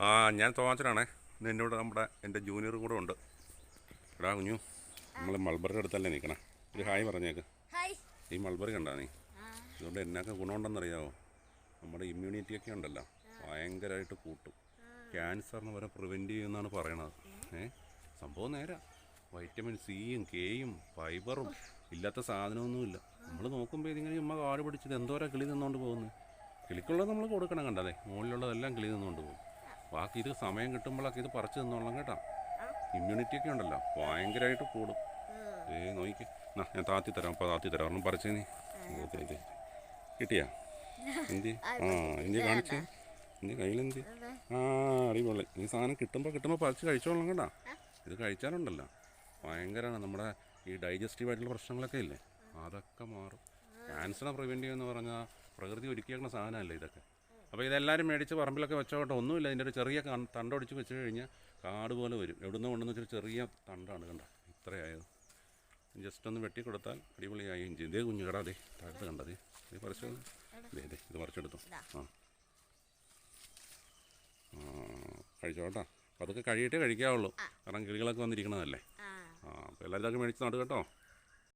ആ ഞാൻ തോമാച്ചനാണേ. ഇന്ന് എന്നോട് നമ്മുടെ എന്റെ ജൂനിയർ കൂടെ ഉണ്ട്. എടാ കുഞ്ഞു നമ്മൾ മൾബറിയുടെ അടുത്തല്ലേ നിൽക്കണേ ഒരു ഹായ് പറഞ്ഞേക്ക്. ഈ മൾബറി കണ്ടാ നീ? ഇതുകൊണ്ട് എന്നൊക്കെ ഗുണമുണ്ടെന്നറിയാവോ? നമ്മുടെ ഇമ്മ്യൂണിറ്റി ഒക്കെ ഉണ്ടല്ലോ. ഭയങ്കരമായിട്ട് കൂട്ടും. ക്യാൻസറിന് വരെ പ്രിവെന്റ് ചെയ്യുമെന്നാണ് പറയണത്. ഏ? സംഭവം നേരാ. വൈറ്റമിൻ സിയും കെയും ഫൈബറും ഇല്ലാത്ത സാധനമൊന്നുമില്ല. നമ്മൾ നോക്കുമ്പോൾ ഇതിങ്ങനെ ഉമ്മ കാട് പിടിച്ചത് എന്തോരം കിളി നിന്നുകൊണ്ട് പോകുന്നത് കിളിക്കുള്ളത് നമ്മൾ കൊടുക്കണം കണ്ടതേ മുകളിലുള്ളതെല്ലാം കിളി നിന്നുകൊണ്ട് പോകും. ബാക്കി ഇത് സമയം കിട്ടുമ്പോഴൊക്കെ ഇത് പറിച്ചു തന്നോളാം കേട്ടോ. ഇമ്മ്യൂണിറ്റി ഒക്കെ ഉണ്ടല്ലോ. ഭയങ്കരമായിട്ട് കൂടും. ഏ നോക്കി നാ ഞാൻ താത്തി തരാം. അപ്പോൾ താത്തി തരാം. ഒരെണ്ണം പറിച്ചേ നീ കിട്ടിയാ? എന്തി ആ എന്തി കാണിച്ചേ. എന്തി കയ്യിലെന്തി? ആ അടിപൊളി. ഈ സാധനം കിട്ടുമ്പോ കിട്ടുമ്പോ പറിച്ചു കഴിച്ചോളാം കേട്ടോ. ഇത് കഴിച്ചാലുണ്ടല്ലോ. ഭയങ്കരമാണ് നമ്മുടെ ഈ ഡൈജസ്റ്റീവ് ആയിട്ടുള്ള പ്രശ്നങ്ങളൊക്കെ ഇല്ലേ? അതൊക്കെ മാറും. ക്യാൻസറിനെ പ്രിവെന്റ് ചെയ്യുമെന്ന് പറഞ്ഞാൽ പ്രകൃതി ഒരുക്കിയേക്കുന്ന സാധനമല്ലേ ഇതൊക്കെ? അപ്പോൾ ഇതെല്ലാവരും മേടിച്ച് പറമ്പിലൊക്കെ വെച്ചോട്ടെ. ഒന്നുമില്ല. ഇതിന്റെ ഒരു ചെറിയ തണ്ടൊടിച്ച് വെച്ച് കഴിഞ്ഞാൽ കാട് പോലെ വരും. എവിടുന്ന് കൊണ്ടുവന്ന് വെച്ചൊരു ചെറിയ തണ്ടാണ് കണ്ട? ഇത്രയായത്. ജസ്റ്റ് ഒന്ന് വെട്ടി കൊടുത്താൽ അടിപൊളിയായി ഇഞ്ചി. ഇതേ കുഞ്ഞു കടാതെ താഴത്ത് കണ്ടത് ഇത് പറിച്ചു. ഇതേ ഇതേ ഇത് പറിച്ചെടുത്തു. ആ. ആ, കഴിച്ചോട്ടാ. അപ്പോൾ അതൊക്കെ കഴിയിട്ടേ കഴിക്കാവുള്ളൂ. കാരണം കിളികളൊക്കെ വന്നിരിക്കണതല്ലേ. ആ. അപ്പോൾ എല്ലാവരും ഇതൊക്കെ മേടിച്ച് നടുക കേട്ടോ